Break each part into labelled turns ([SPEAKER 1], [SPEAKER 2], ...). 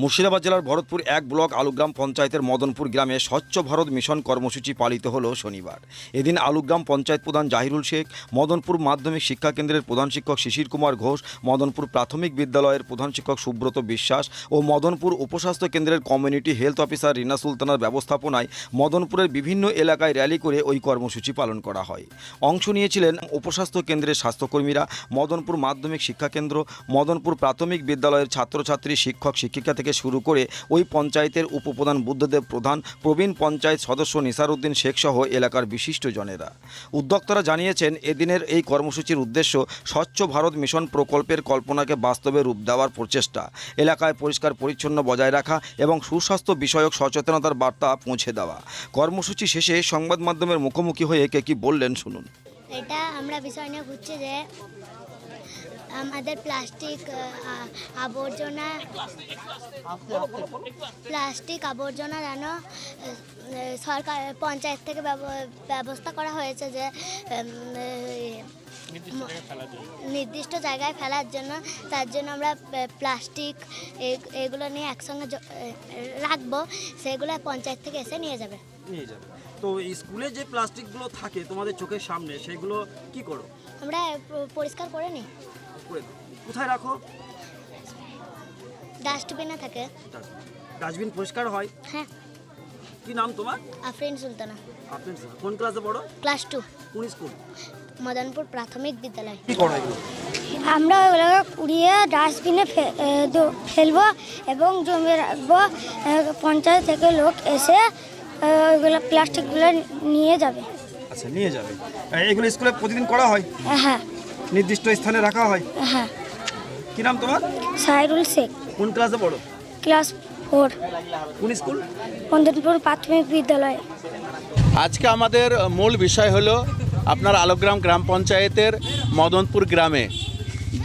[SPEAKER 1] মুর্শিদাবাদ জেলার ভরতপুর এক ব্লক আলুগ্রাম পঞ্চায়েতের মদনপুর গ্রামে স্বচ্ছ ভারত মিশন কর্মসূচি পালিত হলো শনিবার। এদিন আলুগ্রাম পঞ্চায়েত প্রধান জাহিরুল শেখ, মদনপুর মাধ্যমিক শিক্ষা কেন্দ্রের প্রধান শিক্ষক শিশির কুমার ঘোষ, মদনপুর প্রাথমিক বিদ্যালয়ের প্রধান শিক্ষক সুব্রত বিশ্বাস ও মদনপুর উপস্বাস্থ্য কেন্দ্রের কমিউনিটি হেলথ অফিসার রিনা সুলতানার ব্যবস্থাপনায় মদনপুরের বিভিন্ন এলাকায় র্যালি করে ওই কর্মসূচি পালন করা হয়। অংশ নিয়েছিলেন উপস্বাস্থ্য কেন্দ্রের স্বাস্থ্যকর্মীরা, মদনপুর মাধ্যমিক শিক্ষা কেন্দ্র, মদনপুর প্রাথমিক বিদ্যালয়ের ছাত্রছাত্রী, শিক্ষক, শিক্ষিকা থেকে শুরু করে ওই পঞ্চায়েতের উপপ্রধান বুদ্ধদেব প্রধান, প্রবীণ পঞ্চায়েত সদস্য নিসারউদ্দিন শেখ সহ এলাকার বিশিষ্টজনেরা উদ্যোক্তারা জানিয়েছেন, এদিনের এই কর্মসূচির উদ্দেশ্য স্বচ্ছ ভারত মিশন প্রকল্পের কল্পনাকে বাস্তবে রূপ দেওয়ার প্রচেষ্টা। এলাকায় পরিষ্কার পরিচ্ছন্ন বজায় রাখা এবং সুস্বাস্থ্য বিষয়ক সচেতনতার বার্তা পৌঁছে দেওয়া। কর্মসূচি শেষে সংবাদ মাধ্যমের মুখোমুখি হয়ে কে কি বললেন শুনুন।
[SPEAKER 2] এটা আমরা বিষয় নিয়ে ঘুরছি যে আমাদের প্লাস্টিক আবর্জনা প্লাস্টিক আবর্জনা যেন সরকার পঞ্চায়েত থেকে ব্যব- ব্যবস্থা করা হয়েছে যে নির্দিষ্ট জায়গায় ফেলার জন্য তার জন্য আমরা প্লাস্টিক এগুলো নিয়ে একসঙ্গে রাখব সেগুলো পঞ্চায়েত থেকে এসে নিয়ে যাবে।
[SPEAKER 3] নিয়ে যাবে। তো স্কুলে যে প্লাস্টিকগুলো থাকে তোমাদের চোখের সামনে সেগুলো কি করো?
[SPEAKER 2] আমরা পরিষ্কার করে নিই।
[SPEAKER 3] করে দাও। কোথায় রাখো?
[SPEAKER 2] ডাস্টবিনে থাকে।
[SPEAKER 3] ডাস্টবিন পরিষ্কার হয়?
[SPEAKER 2] হ্যাঁ।
[SPEAKER 3] কি নাম তোমার?
[SPEAKER 2] আফরিন সুলতানা।
[SPEAKER 3] আপনার কোন ক্লাসে পড়ো?
[SPEAKER 2] ক্লাস টু
[SPEAKER 3] কোন স্কুল
[SPEAKER 2] মদনপুর প্রাথমিক বিদ্যালয়।
[SPEAKER 3] কি করো এগুলো?
[SPEAKER 4] আমরা ওগুলোকে কুড়িয়ে ডাস্টবিনে ফেলব এবং জমিয়ে রাখব। পঞ্চায়েত থেকে লোক এসে ওইগুলো প্লাস্টিকগুলো নিয়ে যাবে।
[SPEAKER 3] আচ্ছা নিয়ে যাবে। এগুলো স্কুলে প্রতিদিন করা হয়?
[SPEAKER 4] হ্যাঁ।
[SPEAKER 3] নির্দিষ্ট স্থানে রাখা হয়?
[SPEAKER 4] হ্যাঁ।
[SPEAKER 3] কি নাম তোমার?
[SPEAKER 4] সাইরুল শেখ।
[SPEAKER 3] কোন ক্লাসে পড়ো?
[SPEAKER 4] Class four.
[SPEAKER 3] কোন স্কুল?
[SPEAKER 4] বন্দরপুর প্রাথমিক বিদ্যালয়।
[SPEAKER 5] আজকে আমাদের মূল বিষয় হলো আপনার আলোগ্রাম গ্রাম পঞ্চায়েতের মদনপুর গ্রামে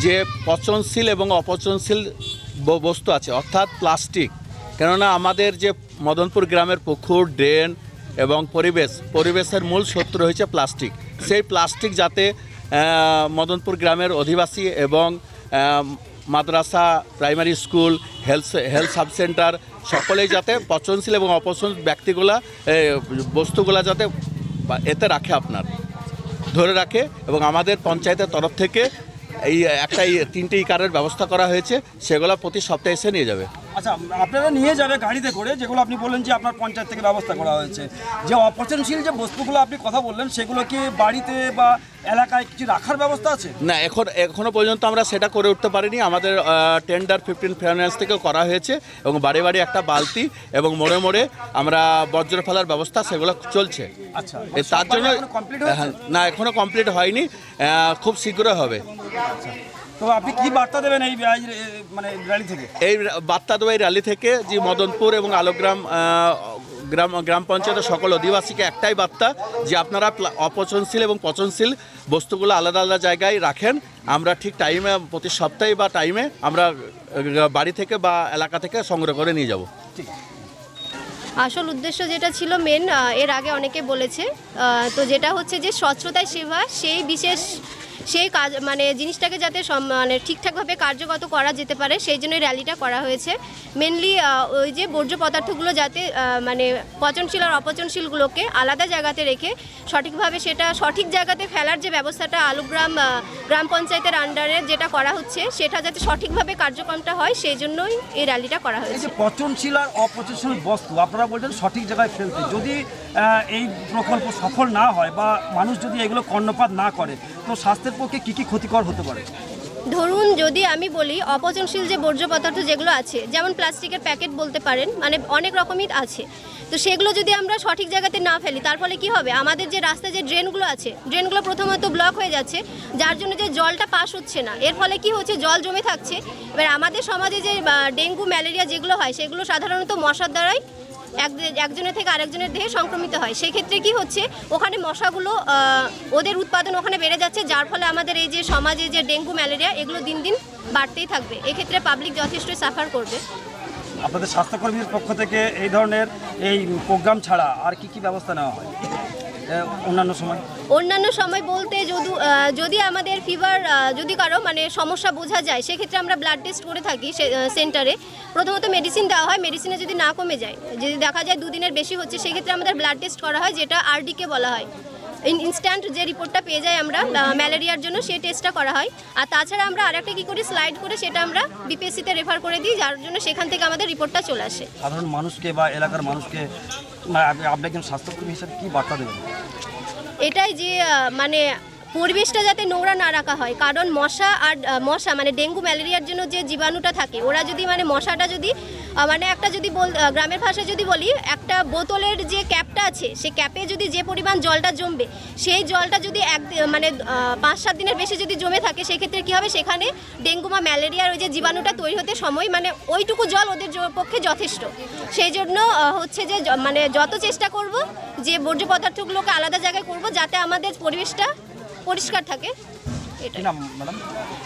[SPEAKER 5] যে পচনশীল এবং অপচনশীল ব- বস্তু আছে অর্থাৎ প্লাস্টিক। কেননা আমাদের যে মদনপুর গ্রামের পুকুর ড্রেন এবং পরিবেশ পরিবেশের মূল শত্রু হয়েছে প্লাস্টিক। সেই প্লাস্টিক যাতে মদনপুর গ্রামের অধিবাসী এবং মাদ্রাসা, primary school, health health sub centre সকলেই যাতে পচনশীল এবং অপচন ব্যক্তিগুলা বস্তুগুলা যাতে এতে রাখে আপনার। ধরে রাখে এবং আমাদের পঞ্চায়েতের তরফ থেকে এই, একটা তিনটে ইকারের ব্যবস্থা করা হয়েছে, সেগুলো প্রতি সপ্তাহে এসে নিয়ে যাবে।
[SPEAKER 3] আচ্ছা আপনারা নিয়ে যাবে গাড়িতে করে যেগুলো আপনি বললেন যে আপনার পঞ্চায়েত থেকে ব্যবস্থা করা হয়েছে। যে অপচনশীল যে বস্তুগুলো আপনি কথা বললেন সেগুলো কি বাড়িতে বা এলাকায় কিছু রাখার ব্যবস্থা আছে?
[SPEAKER 5] না এখন এখনও পর্যন্ত আমরা সেটা করে উঠতে পারিনি। আমাদের টেন্ডার ফিফটিন ফাইন্যান্স থেকেও করা হয়েছে এবং বাড়ি বাড়ি একটা বালতি এবং মোড়ে মোড়ে আমরা বজ্র ফেলার ব্যবস্থা সেগুলো চলছে।
[SPEAKER 3] আচ্ছা
[SPEAKER 5] তার জন্য হ্যাঁ, না এখনও কমপ্লিট হয়নি। খুব শীঘ্রই হবে।
[SPEAKER 3] তো আপনি কি বার্তা দেবেন এই এই, মানে র্যালি থেকে?
[SPEAKER 5] এই বার্তা দেওয়া র্যালি থেকে যে মদনপুর এবং আলোগ্রাম গ্রাম গ্রাম পঞ্চায়েতের সকল অধিবাসীকে একটাই বার্তা যে আপনারা অপচনশীল এবং পচনশীল বস্তুগুলো আলাদা আলাদা জায়গায় রাখেন। আমরা ঠিক টাইমে প্রতি সপ্তাহে বা টাইমে আমরা বাড়ি থেকে বা এলাকা থেকে সংগ্রহ করে নিয়ে যাব।
[SPEAKER 6] আসল উদ্দেশ্য যেটা ছিল মেন এর আগে অনেকে বলেছে তো যেটা হচ্ছে যে স্বচ্ছতায় সেবা সেই বিশেষ সেই কাজ মানে জিনিসটাকে যাতে সম- মানে ঠিকঠাকভাবে কার্যগত করা যেতে পারে সেই জন্য র্যালিটা করা হয়েছে। মেনলি ওই যে বর্জ্য পদার্থগুলো যাতে মানে পচনশীল আর অপচনশীলগুলোকে আলাদা জায়গাতে রেখে সঠিকভাবে সেটা সঠিক জায়গাতে ফেলার যে ব্যবস্থাটা আলুগ্রাম গ্রাম পঞ্চায়েতের আন্ডারে যেটা করা হচ্ছে সেটা যাতে সঠিকভাবে কার্যক্রমটা হয় সেই জন্যই এই র্যালিটা করা হয়েছে।
[SPEAKER 3] পচনশীল আর অপচনশীল বস্তু আপনারা বলছেন সঠিক জায়গায় ফেলতে। যদি এই প্রকল্প সফল না হয় বা মানুষ যদি এগুলো কর্ণপাত না করে তো স্বাস্থ্যের পক্ষে কি কি ক্ষতিকর হতে পারে?
[SPEAKER 6] ধরুন, যদি আমি বলি অপচনশীল যে বর্জ্য পদার্থ যেগুলো আছে, যেমন প্লাস্টিকের প্যাকেট বলতে পারেন মানে অনেক রকমই আছে। তো সেগুলো যদি আমরা সঠিক জায়গাতে না ফেলি, তার ফলে কী হবে? আমাদের যে রাস্তায় যে ড্রেনগুলো আছে, ড্রেনগুলো প্রথমত ব্লক হয়ে যাচ্ছে, যার জন্য যে জলটা পাস হচ্ছে না। এর ফলে কি হচ্ছে? জল জমে থাকছে। এবার আমাদের সমাজে যে ডেঙ্গু, ম্যালেরিয়া যেগুলো হয়, সেগুলো সাধারণত মশার দ্বারাই এক একজনের থেকে আরেকজনের দেহে সংক্রমিত হয়। সেক্ষেত্রে কি হচ্ছে? ওখানে মশাগুলো ওদের উৎপাদন ওখানে বেড়ে যাচ্ছে, যার ফলে আমাদের এই যে সমাজে যে ডেঙ্গু, ম্যালেরিয়া, এগুলো দিন দিন বাড়তেই থাকবে। এক্ষেত্রে পাবলিক যথেষ্ট সাফার করবে।
[SPEAKER 3] আপনাদের স্বাস্থ্যকর্মীর পক্ষ থেকে এই ধরনের এই প্রোগ্রাম ছাড়া আর কি কি ব্যবস্থা নেওয়া হয়? অন্যান্য সময়?
[SPEAKER 6] অন্যান্য সময় বলতে যদি যদি আমাদের ফিভার যদি কারও মানে সমস্যা বোঝা যায়, সেক্ষেত্রে আমরা ব্লাড টেস্ট করে থাকি সেন্টারে প্রথমত মেডিসিন দেওয়া হয় মেডিসিনে যদি না কমে যায়, যদি দেখা যায় দুদিনের বেশি হচ্ছে, সেক্ষেত্রে আমাদের ব্লাড টেস্ট করা হয়, যেটা আরডিকে বলা হয়। ইনস্ট্যান্ট যে রিপোর্টটা পেয়ে যাই আমরা ম্যালেরিয়ার জন্য সেই টেস্টটা করা হয়। আর তাছাড়া আমরা আরেকটা কী করি স্লাইড করে সেটা আমরা বিপিএসসিতে রেফার করে দিই যার জন্য সেখান থেকে আমাদের রিপোর্টটা চলে আসে।
[SPEAKER 3] সাধারণ মানুষকে বা এলাকার মানুষকে মানে আপনি- আপনি একজন স্বাস্থ্যকর্মী হিসেবে কি বার্তা দেবেন?
[SPEAKER 6] এটাই যে মানে পরিবেশটা যাতে নোংরা না রাখা হয়। কারণ মশা আর মশা মানে ডেঙ্গু, ম্যালেরিয়ার জন্য যে জীবাণুটা থাকে, ওরা যদি মানে মশাটা যদি মানে একটা যদি বল গ্রামের ভাষায় যদি বলি, একটা বোতলের যে ক্যাপটা আছে, সে ক্যাপে যদি যে পরিমাণ জলটা জমবে, সেই জলটা যদি এক মানে পাঁচ, সাত দিনের বেশি যদি জমে থাকে, সেক্ষেত্রে কী হবে? সেখানে ডেঙ্গু বা ম্যালেরিয়ার ওই যে জীবাণুটা তৈরি হতে সময় মানে ওইটুকু জল ওদের পক্ষে যথেষ্ট। সেই জন্য হচ্ছে যে মানে যত চেষ্টা করব, যে বর্জ্য পদার্থগুলোকে আলাদা জায়গায় করব, যাতে আমাদের পরিবেশটা পরিষ্কার থাকে এটা
[SPEAKER 3] নাম ম্যাডাম?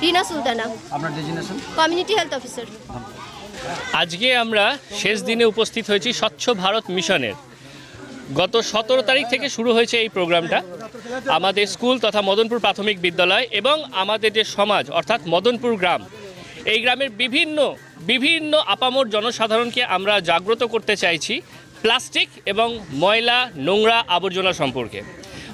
[SPEAKER 6] রিনা সুলতানা।
[SPEAKER 3] আপনার ডেজিনেশন
[SPEAKER 6] কমিউনিটি হেলথ অফিসার
[SPEAKER 7] আজকে আমরা শেষ দিনে উপস্থিত হয়েছি স্বচ্ছ ভারত মিশনের। গত সতেরো তারিখ থেকে শুরু হয়েছে এই প্রোগ্রামটা। আমাদের স্কুল তথা মদনপুর প্রাথমিক বিদ্যালয় এবং আমাদের যে সমাজ অর্থাৎ মদনপুর গ্রাম এই গ্রামের বিভিন্ন বিভিন্ন আপামর জনসাধারণকে আমরা জাগ্রত করতে চাইছি প্লাস্টিক এবং ময়লা নোংরা আবর্জনা সম্পর্কে।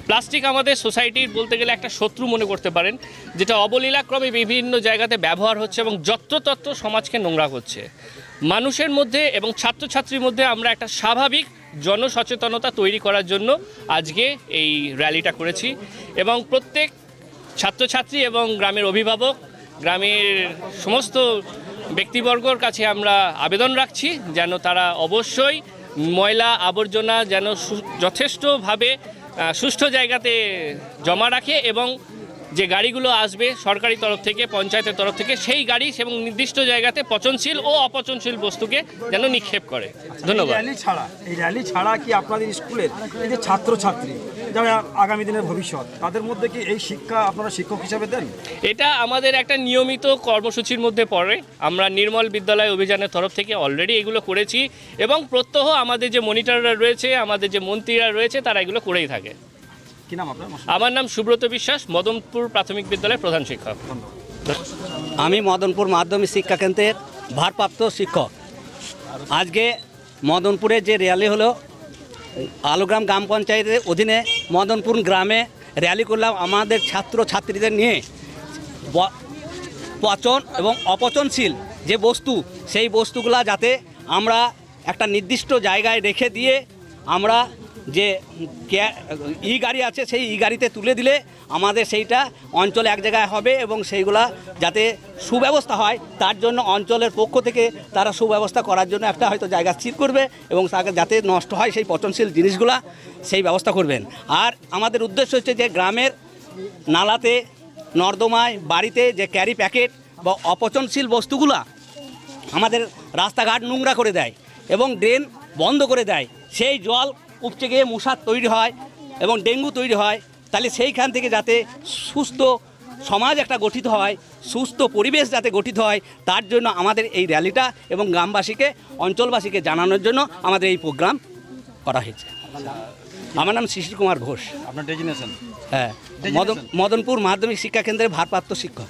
[SPEAKER 7] প্লাস্টিক আমাদের সোসাইটির বলতে গেলে একটা শত্রু মনে করতে পারেন, যেটা অবলীলাক্রমে বিভিন্ন জায়গাতে ব্যবহার হচ্ছে এবং যত্রতত্র সমাজকে নোংরা করছে। মানুষের মধ্যে এবং ছাত্রছাত্রীর মধ্যে আমরা একটা স্বাভাবিক জনসচেতনতা তৈরি করার জন্য আজকে এই র্যালিটা করেছি এবং প্রত্যেক ছাত্রছাত্রী এবং গ্রামের অভিভাবক, গ্রামের সমস্ত ব্যক্তিবর্গর কাছে আমরা আবেদন রাখছি যেন তারা অবশ্যই ময়লা আবর্জনা যেন যথেষ্টভাবে সুষ্ঠু জায়গাতে জমা রাখে এবং যে গাড়িগুলো আসবে সরকারি তরফ থেকে, পঞ্চায়েতের তরফ থেকে, সেই গাড়ি এবং নির্দিষ্ট জায়গাতে পচনশীল ও অপচনশীল বস্তুকে যেন নিক্ষেপ করে। ধন্যবাদ।
[SPEAKER 3] ছাড়া, এই র্যালি ছাড়া কি আপনাদের স্কুলের এই যে ছাত্রছাত্রী যারা আগামী দিনের ভবিষ্যৎ তাদের মধ্যে কি এই শিক্ষা আপনারা শিক্ষক হিসাবে দেন?
[SPEAKER 7] এটা আমাদের একটা নিয়মিত কর্মসূচির মধ্যে পড়ে। আমরা নির্মল বিদ্যালয় অভিযানের তরফ থেকে অলরেডি এগুলো করেছি এবং প্রত্যহ আমাদের যে মনিটররা রয়েছে আমাদের যে মন্ত্রীরা রয়েছে তারা এগুলো করেই থাকে।
[SPEAKER 3] কি নাম আপনার?
[SPEAKER 7] আমার নাম সুব্রত বিশ্বাস মদনপুর প্রাথমিক বিদ্যালয়ের প্রধান শিক্ষক।
[SPEAKER 8] আমি মদনপুর মাধ্যমিক শিক্ষা কেন্দ্রের ভারপ্রাপ্ত শিক্ষক। আজকে মদনপুরে যে র্যালি হলো আলুগ্রাম গ্রাম পঞ্চায়েতের অধীনে মদনপুর গ্রামে র্যালি করলাম আমাদের ছাত্র ছাত্রীদের নিয়ে পচন এবং অপচনশীল যে বস্তু, সেই বস্তুগুলা যাতে আমরা একটা নির্দিষ্ট জায়গায় রেখে দিয়ে আমরা যে ই গাড়ি আছে, সেই ই গাড়িতে তুলে দিলে আমাদের সেইটা অঞ্চল এক জায়গায় হবে এবং সেইগুলা যাতে সুব্যবস্থা হয়, তার জন্য অঞ্চলের পক্ষ থেকে তারা সুব্যবস্থা করার জন্য একটা হয়তো জায়গা স্থির করবে এবং তাকে যাতে নষ্ট হয় সেই পচনশীল জিনিসগুলা সেই ব্যবস্থা করবেন। আর আমাদের উদ্দেশ্য হচ্ছে যে গ্রামের নালাতে, নর্দমায়, বাড়িতে যে ক্যারি প্যাকেট বা অপচনশীল বস্তুগুলা আমাদের রাস্তাঘাট নোংরা করে দেয় এবং ড্রেন বন্ধ করে দেয়, সেই জল উপচে গিয়ে মশার তৈরি হয় এবং ডেঙ্গু তৈরি হয় তাহলে সেইখান থেকে যাতে সুস্থ সমাজ একটা গঠিত হয় সুস্থ পরিবেশ যাতে গঠিত হয় তার জন্য আমাদের এই র্যালিটা এবং গ্রামবাসীকে অঞ্চলবাসীকে জানানোর জন্য আমাদের এই প্রোগ্রাম করা হয়েছে। আমার নাম শিশির কুমার ঘোষ।
[SPEAKER 3] আপনার ডেজিনেশন?
[SPEAKER 8] হ্যাঁ মদন মদনপুর মাধ্যমিক শিক্ষা কেন্দ্রের ভারপ্রাপ্ত শিক্ষক।